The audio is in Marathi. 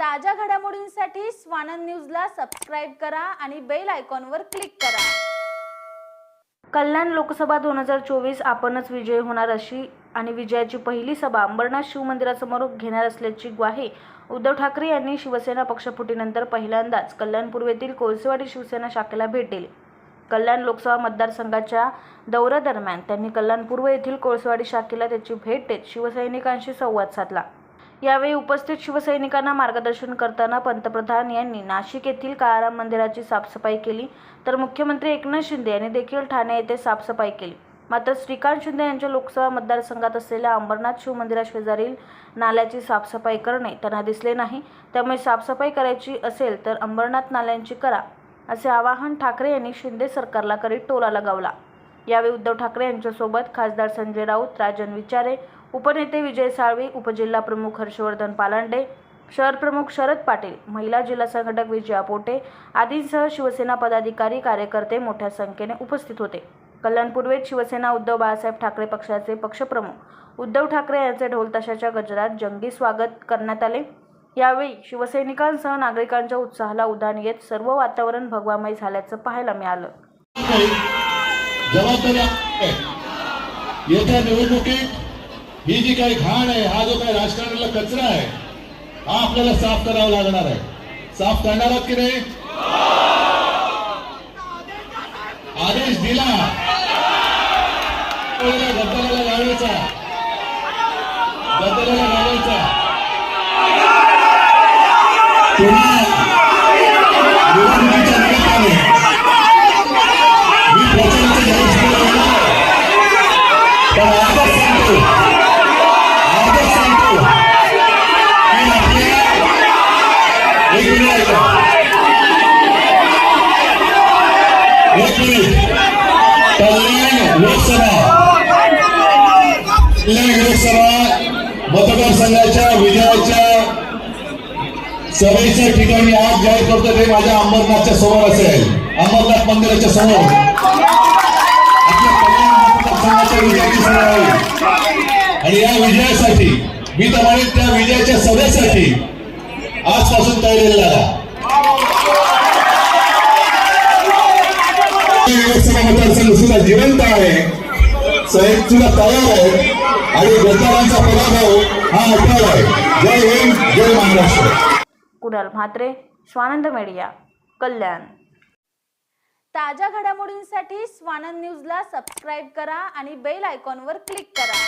ताज्या घडामोडींसाठी स्वानंद न्यूजला सबस्क्राईब करा आणि बेल आयकॉनवर क्लिक करा. कल्याण लोकसभा दोन हजार चोवीस आपणच विजयी होणार अशी आणि विजयाची पहिली सभा अंबरनाथ शिवमंदिरासमोर घेणार असल्याची ग्वाही उद्धव ठाकरे यांनी शिवसेना पक्षफुटीनंतर पहिल्यांदाच कल्याण पूर्वेतील कोळसेवाडी शिवसेना शाखेला भेट दिली. कल्याण लोकसभा मतदारसंघाच्या दौऱ्यादरम्यान त्यांनी कल्याण पूर्व येथील कोळसेवाडी शाखेला त्याची भेट देत शिवसैनिकांशी संवाद साधला. यावेळी उपस्थित शिवसैनिकांना मार्गदर्शन करताना पंतप्रधान यांनी नाशिक येथील काळाराम मंदिराची साफसफाई केली. तर मुख्यमंत्री एकनाथ शिंदे यांनी देखील ठाणे येथे साफसफाई केली. मात्र श्रीकांत शिंदे यांच्या लोकसभा मतदारसंघात असलेल्या अंबरनाथ शिवमंदिराशेजारील नाल्याची साफसफाई करणे त्यांना दिसले नाही. त्यामुळे साफसफाई करायची असेल तर अंबरनाथ नाल्यांची करा असे आवाहन ठाकरे यांनी शिंदे सरकारला करीत टोला लगावला. यावेळी उद्धव ठाकरे यांच्यासोबत खासदार संजय राऊत राजन विचारे उपनेते विजय साळवी उपजिल्हा प्रमुख हर्षवर्धन पालांडे शहर प्रमुख शरद पाटील महिला जिल्हा संघटक विजया पोटे आदींसह शिवसेना पदाधिकारी कार्यकर्ते मोठ्या संख्येने उपस्थित होते. कल्याण पूर्वेत शिवसेना उद्धव बाळासाहेब ठाकरे पक्षाचे पक्षप्रमुख. उद्धव ठाकरे यांचे ढोलताशाच्या गजरात जंगी स्वागत करण्यात आले. यावेळी शिवसैनिकांसह नागरिकांच्या उत्साहाला उधाण येत सर्व वातावरण भगवामय झाल्याचं पाहायला मिळालं. जबाबदारी आहे. येत्या निवडणुकीत ही जी काही घाण आहे हा जो काही राजकारणाला कचरा आहे हा आपल्याला साफ करावा लागणार आहे. साफ करणार आहात की नाही? आदेश दिला. पहिला गद्दाराला लावायचा गद्दाराला लावायचा कल्याण लोकसभा कल्याण लोकसभा मतदारसंघाच्या विजयाच्या सभेच्या ठिकाणी आज जाहीर करतो ते माझ्या अंबरनाथच्या समोर असेल अंबरनाथ मंदिराच्या समोर आपल्या कल्याण मतदारसंघाच्या विजयाची सभा होईल आणि या विजयासाठी मी तुम्हाला त्या विजयाच्या सभेसाठी आजपासून तयारीला लागा लोकसभा मतदारसंघ सुद्धा जिवंत आहे. साहेब सुद्धा तयार आहे. आणि गद्दारांचा पराभव हा अटळ आहे. जय हिंद जय महाराष्ट्र. कुणाल म्हात्रे स्वानंद मीडिया कल्याण. ताज्या घडामोडींसाठी स्वानंद न्यूजला सबस्क्राईब करा आणि बेल आयकॉनवर क्लिक करा.